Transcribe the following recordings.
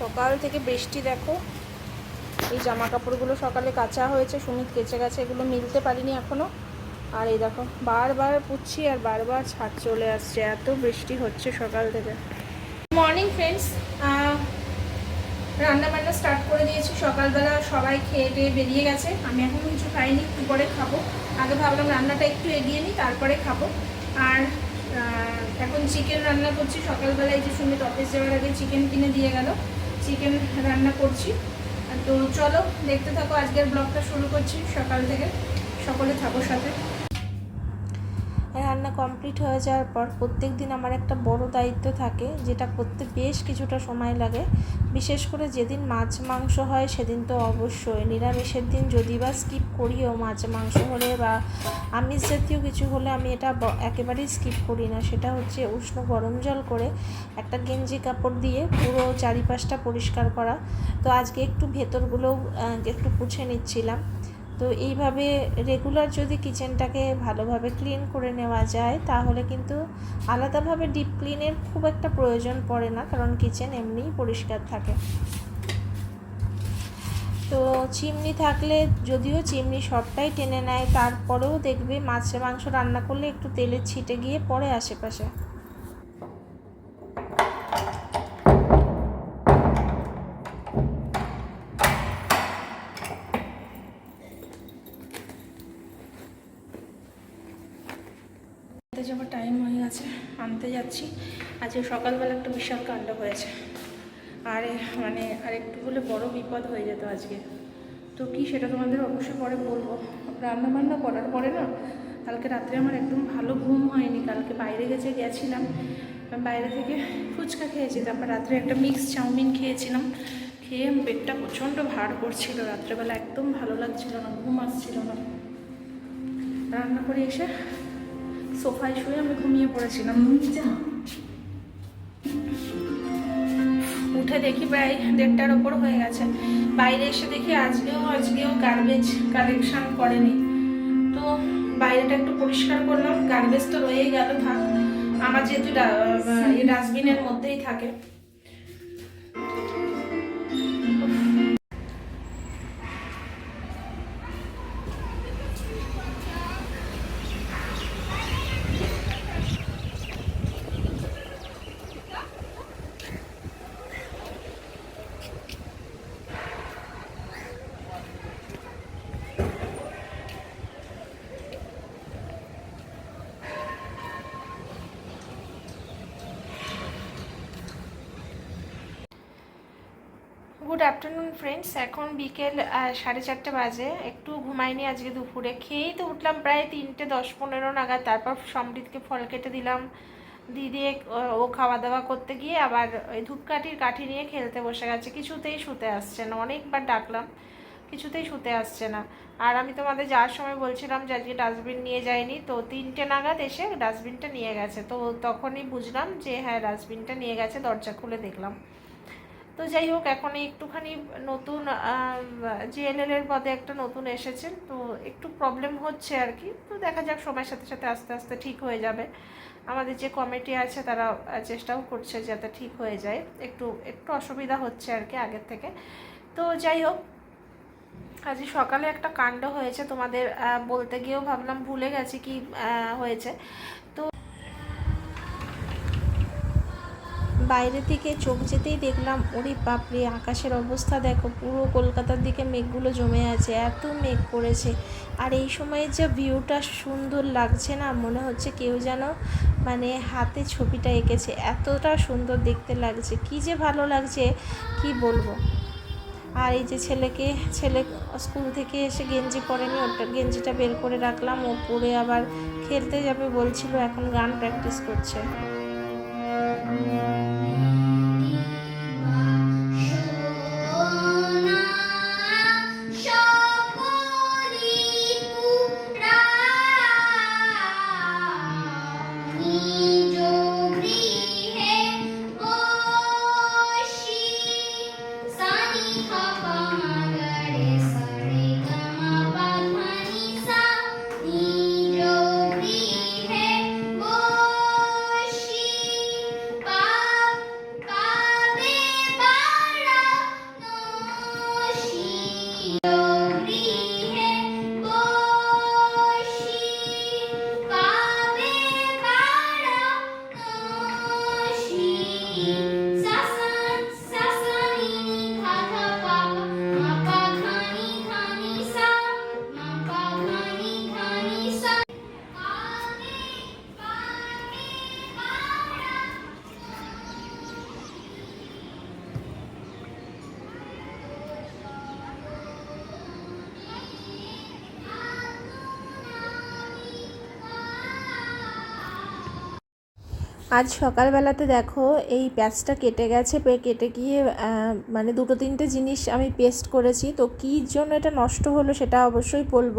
সকাল থেকে বৃষ্টি দেখো। এই জামা কাপড়গুলো সকালে কাচা হয়েছে, সুমিত কেচে গেছে, এগুলো মিলতে পারিনি এখনও আর এই দেখো, বারবার পুচ্ছি আর বারবার ছাদ চলে আসছে, এত বৃষ্টি হচ্ছে সকাল থেকে। মর্নিং ফ্রেন্ডস রান্না বান্না স্টার্ট করে দিয়েছি। সকালবেলা সবাই খেয়ে টেয়ে বেরিয়ে গেছে। আমি এখন কিছু খাইনি একটু পরে খাব? আগে ভাবলাম রান্নাটা একটু এগিয়ে নিই, তারপরে খাব। আর এখন চিকেন রান্না করছি। সকালবেলায় যে সুমিত অফিস যাওয়ার আগে চিকেন কিনে দিয়ে গেল। চিকেন রান্না করছি। তো চলো দেখতে থাকো, আজকের ব্লগটা শুরু করছি সকাল থেকে। সকলে থাকো সাথে। রান্না কমপ্লিট হয়ে যাওয়ার পর প্রত্যেক দিন আমার একটা বড় দায়িত্ব থাকে যেটা করতে বেশ কিছুটা সময় লাগে। বিশেষ করে যেদিন মাছ মাংস হয় সেদিন তো অবশ্যই নিরামিষের দিন যদি বা স্কিপ করিও মাছ মাংস হলে বা আমিষ জাতীয় কিছু হলে আমি এটা একেবারেই স্কিপ করি না। সেটা হচ্ছে উষ্ণ গরম জল করে একটা গেঞ্জি কাপড় দিয়ে পুরো চারিপাশটা পরিষ্কার করা। তো আজকে একটু ভেতরগুলোও আহ, একটু পুছে নিচ্ছিলাম। তো এইভাবে রেগুলার যদি কিচেনটাকে ভালোভাবে ক্লিন করে নেওয়া যায়, তাহলে কিন্তু আলাদাভাবে ডিপ ক্লিনের খুব একটা প্রয়োজন পড়ে না, কারণ কিচেন এমনিই পরিষ্কার থাকে। তো চিমনি থাকলে যদিও চিমনি সবটাই টেনে নেয়, তারপরেও দেখবে মাছ মাংস রান্না করলে একটু তেলের ছিটে গিয়ে পড়ে আশেপাশে। আনতে যাচ্ছি। আজকে সকালবেলা একটা বিশাল কাণ্ড হয়েছে। আরে মানে আর একটু হলে বড় বিপদ হয়ে যেত আজকে। তো কি সেটা তোমাদের অবশ্যই পরে বলব। রান্না বান্না করার পরে না, কালকে রাত্রে আমার একদম ভালো ঘুম হয়নি। কালকে বাইরে গেছে, গেছিলাম। বাইরে থেকে ফুচকা খেয়েছি। তারপর রাত্রে একটা মিক্স চাউমিন খেয়েছিলাম। খেয়ে পেটটা প্রচণ্ড ভার করছিল। রাত্রেবেলা একদম ভালো লাগছিল না, ঘুম আসছিল না। রান্না করে এসে সোফায় শুয়ে আমি ঘুমিয়ে পড়েছিলাম উঠে দেখি প্রায় দেড়টার ওপর হয়ে গেছে। বাইরে এসে দেখি আজকেও আজকেও গার্বেজ কালেকশন করেনি। তো বাইরেটা একটু পরিষ্কার করলাম গার্বেজ তো রয়েই গেল থাক। আমার যেহেতু ডাস্টবিনের মধ্যেই থাকে। গুড আফটারনুন ফ্রেন্ডস এখন বিকেল সাড়ে চারটে বাজে। একটু ঘুমাইনি আজকে দুপুরে। খেয়েই তো উঠলাম প্রায় তিনটে, দশ, পনেরো নাগাদ। তারপর সমৃদ্ধকে ফল কেটে দিলাম। ও- ও খাওয়া দাওয়া করতে গিয়ে আবার ওই ধূপকাঠির কাঠি নিয়ে খেলতে বসে গেছে। কিছুতেই শুতে আসছে না। অনেকবার ডাকলাম, কিছুতেই শুতে আসছে না। আর আমি তোমাদের যাওয়ার সময় বলছিলাম যে আজকে ডাস্টবিন নিয়ে যায়নি তো তিনটে নাগাদ এসে ডাস্টবিনটা নিয়ে গেছে। তো তখনই বুঝলাম যে হ্যাঁ ডাস্টবিনটা নিয়ে গেছে। দরজা খুলে দেখলাম। তো যাই হোক এখন একটুখানি নতুন জিএলএল এর পদে একটা নতুন এসেছেন তো একটু প্রবলেম হচ্ছে আর কি তো দেখা যাক, সময়ের সাথে সাথে আস্তে আস্তে ঠিক হয়ে যাবে। আমাদের যে কমিটি আছে, তারা চেষ্টাও করছে যাতে ঠিক হয়ে যায়। একটু একটু অসুবিধা হচ্ছে আর কি আগের থেকে। তো যাই হোক, আজ সকালে একটা কাণ্ড হয়েছে তোমাদের বলতে গিয়েও ভাবলাম ভুলে গেছি কি হয়েছে। তো বাইরে থেকে চোখ যেতেই দেখলাম, ওরে বাপরে, আকাশের অবস্থা দেখো, পুরো কলকাতার দিকে মেঘগুলো জমে আছে, এত মেঘ পড়েছে। আর এই সময় যে ভিউটা সুন্দর লাগছে না, মনে হচ্ছে কেউ যেন মানে হাতে ছবিটা এঁকেছে, এতটা সুন্দর দেখতে লাগছে, কি যে ভালো লাগছে, কি বলব। আর এই যে ছেলেকে, ছেলে স্কুল থেকে এসে গেঞ্জি পরেনি, ওটা গেঞ্জিটা বের করে রাখলাম, ও পরে আবার খেলতে যাবে বলছিল, এখন গান প্র্যাকটিস করছে। আজ সকালবেলাতে দেখো এই প্যাঁচটা কেটে গেছে পে- কেটে গিয়ে মানে দুটো তিনটে জিনিস আমি পেস্ট করেছি। তো কী জন্য এটা নষ্ট হলো সেটা অবশ্যই বলব।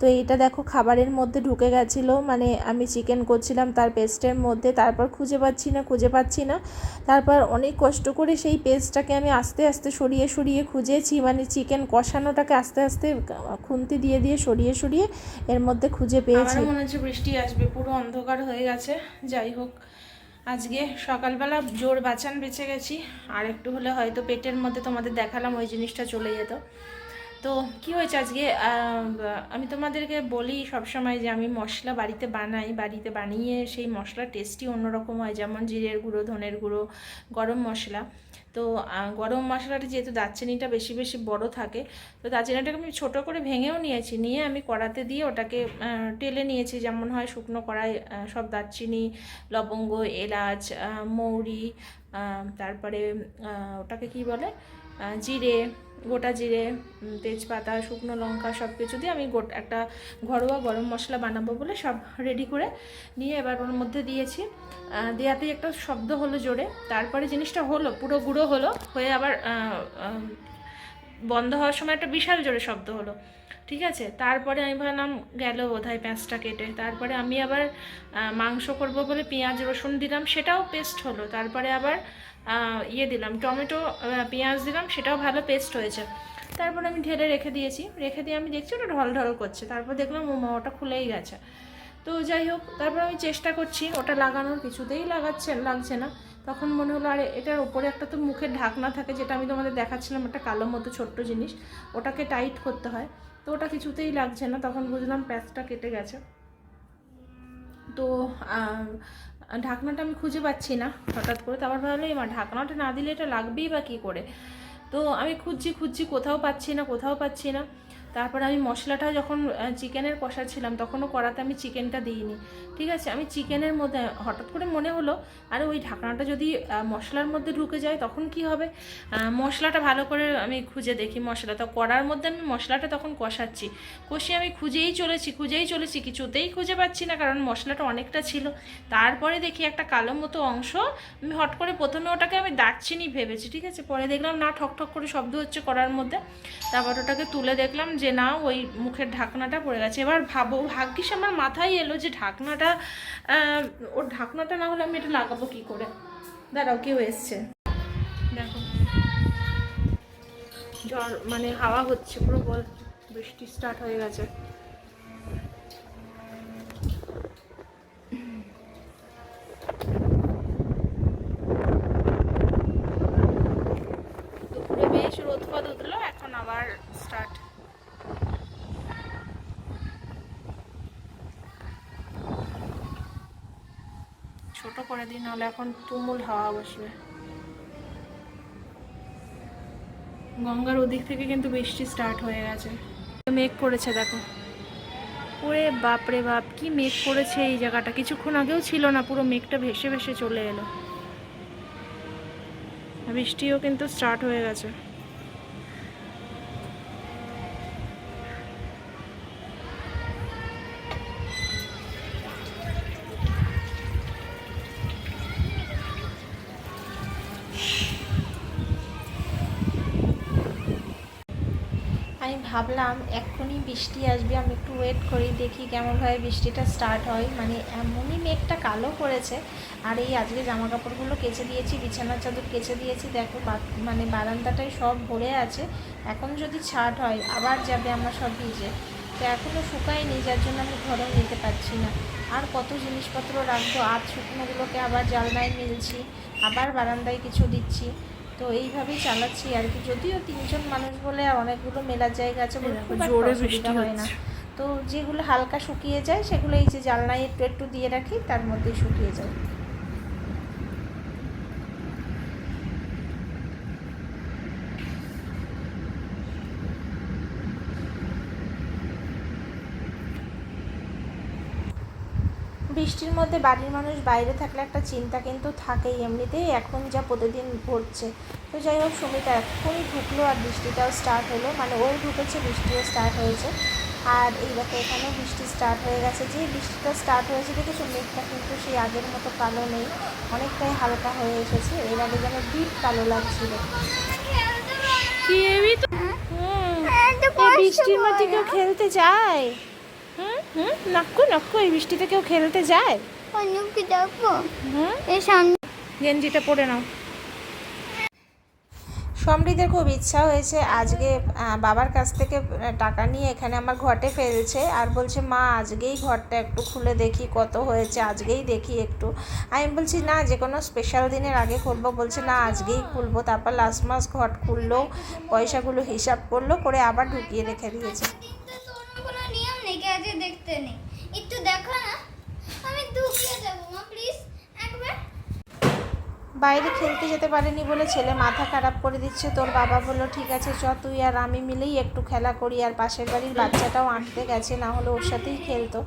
তো এইটা দেখো খাবারের মধ্যে ঢুকে গেছিল মানে আমি চিকেন করছিলাম তার পেস্টের মধ্যে তারপর খুঁজে পাচ্ছি না খুঁজে পাচ্ছি না। তারপর অনেক কষ্ট করে সেই পেস্টটাকে আমি আস্তে আস্তে সরিয়ে সরিয়ে খুঁজেছি মানে চিকেন কষানোটাকে আস্তে আস্তে খুন্তি দিয়ে দিয়ে সরিয়ে সরিয়ে এর মধ্যে খুঁজে পেয়েছি। মনে হচ্ছে বৃষ্টি আসবে পুরো অন্ধকার হয়ে গেছে। যাই হোক আজকে সকালবেলা জোর বাঁচান বেঁচে গেছি, আর একটু হলে হয়তো পেটের মধ্যে তোমাদের দেখালাম, ওই জিনিসটা চলে যেত। তো কি হয়েছে আজকে? আমি তোমাদেরকে বলি সবসময় যে আমি মশলা বাড়িতে বানাই, বাড়িতে বানিয়ে সেই মশলা টেস্টই অন্যরকম হয়, যেমন জিরের গুঁড়ো, ধনের গুঁড়ো, গরম মশলা। তো গরম মশলাটা যেহেতু দারচিনিটা বেশি বেশি বড় থাকে, তো দারচিনিটাকে আমি ছোট করে ভেঙেও নিয়েছি, নিয়ে আমি কড়াতে দিয়ে ওটাকে টেলে নিয়েছি, যেমন হয় শুকনো কড়াই সব দারচিনি, লবঙ্গ, এলাচ মৌরি তারপরে ওটাকে কি বলে? জিরে, গোটা জিরে তেজপাতা, শুকনো লঙ্কা সব কিছু দিয়ে আমি একটা ঘরোয়া গরম মশলা বানাবো বলে সব রেডি করে নিয়ে এবার ওর মধ্যে দিয়েছি। দেওয়াতেই একটা শব্দ হলো জোরে। তারপরে জিনিসটা হলো, পুরো গুঁড়ো হলো, হয়ে আবার বন্ধ হওয়ার সময় একটা বিশাল জোরে শব্দ হলো। ঠিক আছে? তারপরে আমি ভাবলাম গেল বোধহয় পেঁয়াজটা কেটে। তারপরে আমি আবার মাংস করব বলে পেঁয়াজ রসুন দিলাম সেটাও পেস্ট হলো। তারপরে আবার ইয়ে দিলাম টমেটো পেঁয়াজ দিলাম সেটাও ভালো পেস্ট হয়েছে। তারপর আমি ঢেলে রেখে দিয়েছি। রেখে দিয়ে আমি দেখছি ওটা ঢল ঢল করছে। তারপর দেখলাম ও মা, ওটা খুলেই গেছে। তো যাই হোক তারপর আমি চেষ্টা করছি ওটা লাগানোর কিছুতেই লাগাচ্ছে লাগছে না। তখন মনে হলো আরে এটার উপরে একটা তো মুখের ঢাকনা থাকে যেটা আমি তোমাদের দেখাচ্ছিলাম একটা কালো মতো ছোট্ট জিনিস ওটাকে টাইট করতে হয়। তো ওটা কিছুতেই লাগছে না, তখন বুঝলাম প্যাচটা কেটে গেছে। তো ঢাকনাটা আমি খুঁজে পাচ্ছি না হঠাৎ করে তো তারপর ভাবলাম এবার ঢাকনাটা না দিলে এটা লাগবেই বা কী করে? তো আমি খুঁজছি খুঁজছি, কোথাও পাচ্ছি না, কোথাও পাচ্ছি না। তারপর আমি মশলাটা যখন চিকেনের কষাচ্ছিলাম তখনও কড়াতে আমি চিকেনটা দিইনি। ঠিক আছে? আমি চিকেনের মধ্যে, হঠাৎ করে মনে হলো, আরে ওই ঢাকনাটা যদি মশলার মধ্যে ঢুকে যায়, তখন কি হবে? মশলাটা ভালো করে আমি খুঁজে দেখি মশলা তো কড়ার মধ্যে আমি মশলাটা তখন কষাচ্ছি। কষিয়ে আমি খুঁজেই চলেছি খুঁজেই চলেছি, কিছুতেই খুঁজে পাচ্ছি না, কারণ মশলাটা অনেকটা ছিল। তারপরে দেখি একটা কালো মতো অংশ, আমি হট করে প্রথমে ওটাকে আমি দারচিনি ভেবেছি, ঠিক আছে? পরে দেখলাম না ঠক ঠক করে শব্দ হচ্ছে কড়ার মধ্যে। তারপর ওটাকে তুলে দেখলাম যে না, ওই মুখের ঢাকনাটা পড়ে গেছে। এবার ভাবো, ভাগ্যিস আমার মাথায় এলো যে ঢাকনাটা ওর ঢাকনাটা না হলে আমি এটা লাগাবো কি করে? দাঁড়াও, কেউ এসছে। দেখো। জ্বর মানে হাওয়া হচ্ছে, পুরো বল, বৃষ্টি স্টার্ট হয়ে গেছে। দুপুরে বেশ রোদ ফদ উঠল, এখন আবার স্টার্ট দিন নাহলে এখন তুমুল হাওয়া বসবে। গঙ্গার ওদিক থেকে কিন্তু বৃষ্টি স্টার্ট হয়ে গেছে। মেঘ করেছে, দেখো। ওরে বাপরে বাপ, কি মেঘ করেছে এই জায়গাটা? কিছুক্ষণ আগেও ছিল না, পুরো মেঘটা ভেসে ভেসে চলে এলো। বৃষ্টিও কিন্তু স্টার্ট হয়ে গেছে আমি ভাবলাম এক্ষুনি বৃষ্টি আসবে, আমি একটু ওয়েট করি, দেখি কেমনভাবে বৃষ্টিটা স্টার্ট হয়। মানে এমনই মেঘটা কালো করেছে। আর এই আজকে জামা কাপড়গুলো কেচে দিয়েছি, বিছানার চাদর কেচে দিয়েছি, দেখো মানে বারান্দাটাই সব ভরে আছে। এখন যদি ছাট হয়, আবার যাবে আমার সব ভিজে। তো এখনও শুকায়নি, যার জন্য আমি ঘরেও নিতে পারছি না। আর কত জিনিসপত্র রাখব? আজ শুকনোগুলোকে আবার জালনায় মিলছি, আবার বারান্দায় কিছু দিচ্ছি। তো এইভাবেই চালাচ্ছি আর কি। যদিও তিনজন মানুষ বলে আর অনেকগুলো মেলার জায়গা আছে বলে খুব জোরে অসুবিধা বৃষ্টি হয় না। তো যেগুলো হালকা শুকিয়ে যায় সেগুলো এই যে জালনায় একটু একটু দিয়ে রাখি তার মধ্যেই শুকিয়ে যায়। বৃষ্টির মধ্যে বাড়ির মানুষ বাইরে থাকলে একটা চিন্তা কিন্তু থাকেই এমনিতেই এখন যা প্রতিদিন ঘটছে। তো যাই হোক সুমিতা এক্ষুনি ঢুকলো আর বৃষ্টিটাও স্টার্ট হলো। মানে ওই ঢুকেছে বৃষ্টিও স্টার্ট হয়েছে। আর এই দেখো এখানেও বৃষ্টি স্টার্ট হয়ে গেছে। যে বৃষ্টিটা স্টার্ট হয়েছে দেখেছ মেঘটা কিন্তু সেই আগের মতো কালো নেই। অনেকটাই হালকা হয়ে এসেছে। এর আগে যেন ডিপ কালো লাগছিল। বৃষ্টির মধ্যে কেউ খেলতে যায়? হুম? নাক্কু নাক্কু এই বৃষ্টিতে কেউ খেলতে যায়? অন্যকে হুম? এর সামনে গেঞ্জিটা পরে নাও। সমৃদ্ধের খুব ইচ্ছা হয়েছে আজকে বাবার কাছ থেকে টাকা নিয়ে এখানে আমার ঘটে ফেলছে আর বলছে মা আজকেই ঘরটা একটু খুলে দেখি কত হয়েছে আজকেই দেখি একটু। আমি বলছি না যে কোনো স্পেশাল দিনের আগে খুলবো। বলছে না আজকেই খুলবো। তারপর লাস্ট মাস ঘট খুললো পয়সাগুলো হিসাব করল করে আবার ঢুকিয়ে রেখে দিয়েছে। নিয়ম নেই কি আজকে দেখতে নেই। একটু দেখো না, আমি ঢুকিয়ে যাব মা প্লিজ একবার। বাইরে খেলতে যেতে পারেনি বলে ছেলে মাথা খারাপ করে দিচ্ছে। তোর বাবা বলল, ঠিক আছে, চ, তুই আর আমি মিলেই একটু খেলা করি আর পাশের বাড়ির বাচ্চাটাও আঁকতে গেছে, না হলে ওর সাথেই খেলতো।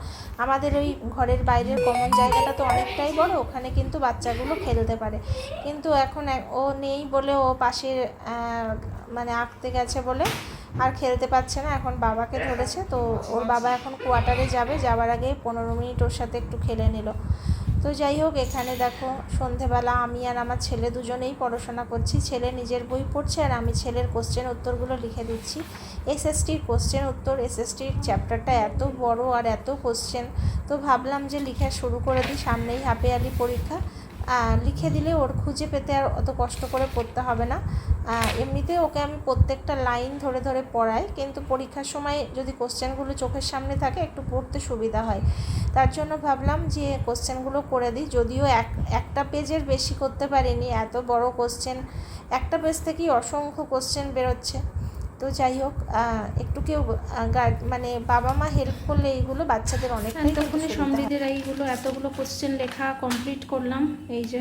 আমাদের ওই ঘরের বাইরের কমন জায়গাটা তো অনেকটাই বড়, ওখানে কিন্তু বাচ্চাগুলো খেলতে পারে। কিন্তু এখন ও নেই বলে ও পাশের মানে আঁকতে গেছে বলে আর খেলতে পারছে না, এখন বাবাকে ধরেছে। তো ওর বাবা এখন কোয়ার্টারে যাবে, যাওয়ার আগে পনেরো মিনিট ওর সাথে একটু খেলে নিল। তো যাই হোক, এখানে দেখো সন্ধেবেলা আমি আর আমার ছেলে দুজনেই পড়াশোনা করছি। ছেলে নিজের বই পড়ছে আর আমি ছেলের কোশ্চেন উত্তরগুলো লিখে দিচ্ছি। এসএসটির কোশ্চেন উত্তর এসএসটির চ্যাপ্টারটা এত বড় আর এত কোশ্চেন তো ভাবলাম যে লিখা শুরু করে দিই, সামনেই হাফে আলি পরীক্ষা। লিখে দিলে ওর খুঁজে পেতে আর অত কষ্ট করে পড়তে হবে না। এমনিতে ওকে আমি প্রত্যেকটা লাইন ধরে ধরে পড়াই কিন্তু পরীক্ষার সময় যদি কোশ্চেনগুলো চোখের সামনে থাকে একটু পড়তে সুবিধা হয়। তার জন্য ভাবলাম যে কোশ্চেনগুলো করে দিই যদিও এক একটা পেজের বেশি করতে পারিনি এত বড় কোশ্চেন একটা পেজ থেকেই অসংখ্য কোশ্চেন বেরোচ্ছে। তো যাই হোক একটু কেউ মানে বাবা মা হেল্প করলে এইগুলো বাচ্চাদের সুবিধা হয়। সমৃদ্ধের এইগুলো এতগুলো কোশ্চেন লেখা কমপ্লিট করলাম এই যে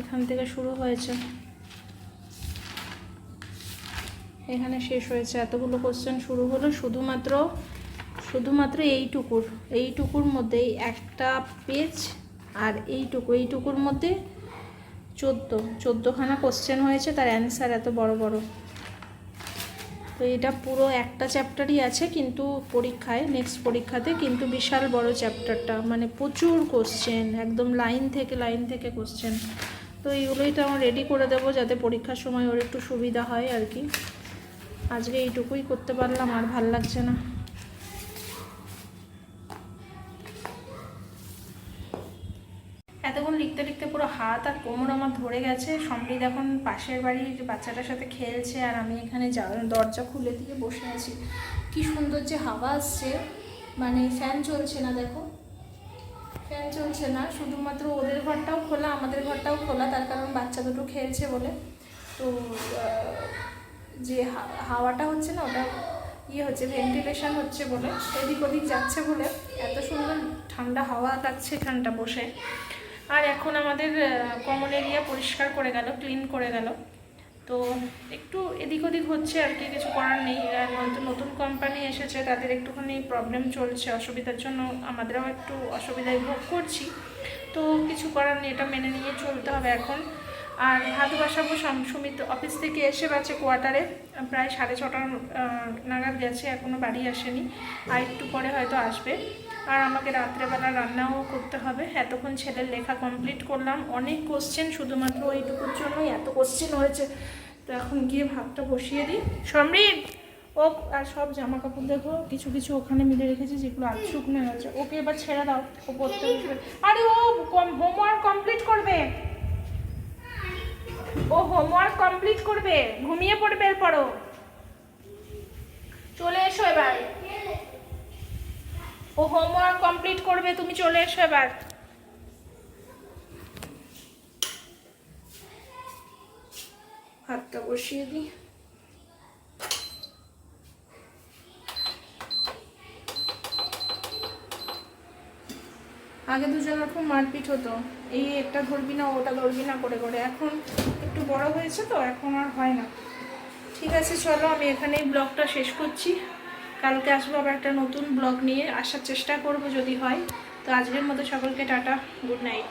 এখান থেকে শুরু হয়েছে। এখানে শেষ হয়েছে। এতগুলো কোশ্চেন শুরু হলো। শুধুমাত্র শুধুমাত্র এইটুকুর এইটুকুর মধ্যেই একটা পেজ আর এইটুকু এইটুকুর মধ্যে চোদ্দ, চোদ্দোখানা কোশ্চেন হয়েছে, তার অ্যান্সার এত বড় বড়। তো এটা পুরো একটা চ্যাপ্টারই আছে, কিন্তু পরীক্ষায় নেক্সট পরীক্ষাতে কিন্তু বিশাল বড় চ্যাপ্টারটা মানে প্রচুর কোশ্চেন একদম লাইন থেকে লাইন থেকে কোশ্চেন তো এইগুলোই তো আমার রেডি করে দেবো, যাতে পরীক্ষার সময় ওর একটু সুবিধা হয় আর কি। আজকে এইটুকুই করতে পারলাম, আর ভালো লাগছে না। এতক্ষণ লিখতে লিখতে পুরো হাত আর কোমর আমার ধরে গেছে। সমৃদ্ধ এখন পাশের বাড়ির বাচ্চাটার সাথে খেলছে, আর আমি এখানে দরজা খুলে দিয়ে বসে আছি। কি সুন্দর যে হাওয়া আসছে। মানে ফ্যান চলছে না, দেখো। ফ্যান চলছে না, শুধুমাত্র ওদের ঘরটাও খোলা, আমাদের ঘরটাও খোলা, তার কারণ বাচ্চা দুটো খেলছে বলে। তো যে হাওয়াটা হচ্ছে না, ওটা ইয়ে হচ্ছে ভেন্টিলেশন হচ্ছে বলে, এদিক ওদিক যাচ্ছে বলে এত সুন্দর ঠান্ডা হাওয়া লাগছে এখানটা বসে। আর এখন আমাদের কমন এরিয়া পরিষ্কার করে গেল ক্লিন করে গেল। তো একটু এদিক ওদিক হচ্ছে আর কি, কিছু করার নেই। নতুন নতুন কোম্পানি এসেছে, তাদের একটুখানি প্রবলেম চলছে, অসুবিধার জন্য আমাদেরও একটু অসুবিধায় ভোগ করছি। তো কিছু করার নেই, এটা মেনে নিয়ে চলতে হবে এখন। আর ভাত বসাবো সুমিত অফিস থেকে এসে গেছে কোয়ার্টারে প্রায় সাড়ে আহ, নাগাদ গেছে এখনও বাড়ি আসেনি। আর একটু পরে হয়তো আসবে। আর আমাকে রাত্রেবেলা রান্নাও করতে হবে। এতক্ষণ ছেলের লেখা কমপ্লিট করলাম। অনেক কোশ্চেন শুধুমাত্র ওইটুকুর জন্যই এত কোশ্চেন হয়েছে। তো এখন গিয়ে ভাতটা বসিয়ে দিই। সমৃদ্ধ ও আর সব জামা কাপড় দেখো কিছু কিছু ওখানে মিলে রেখেছে যেগুলো আজ শুকনো হয়েছে ওকে এবার ছেড়ে দাও ও পড়তে আরে ও হোমওয়ার্ক কমপ্লিট করবে। ও হোমওয়ার্ক কমপ্লিট করবে। ঘুমিয়ে পড়বে এরপরও। চলে এসো এবার। ও হোমওয়ার্ক কমপ্লিট করবে, তুমি চলে এসো এবার। হাতটা বসিয়ে দিই। আগে দুজনের খুব মারপিট হতো। এই একটা ধরবি না, ওটা ধরবি না, করে করে। এখন একটু বড় হয়েছে তো, এখন আর হয় না। ঠিক আছে, চলো, আমি এখানেই ব্লগটা শেষ করছি। কালকে আসব আবার একটা নতুন ব্লগ নিয়ে। আসার চেষ্টা করব যদি হয়। তো আজকের মতো সকলকে টাটা, গুড নাইট।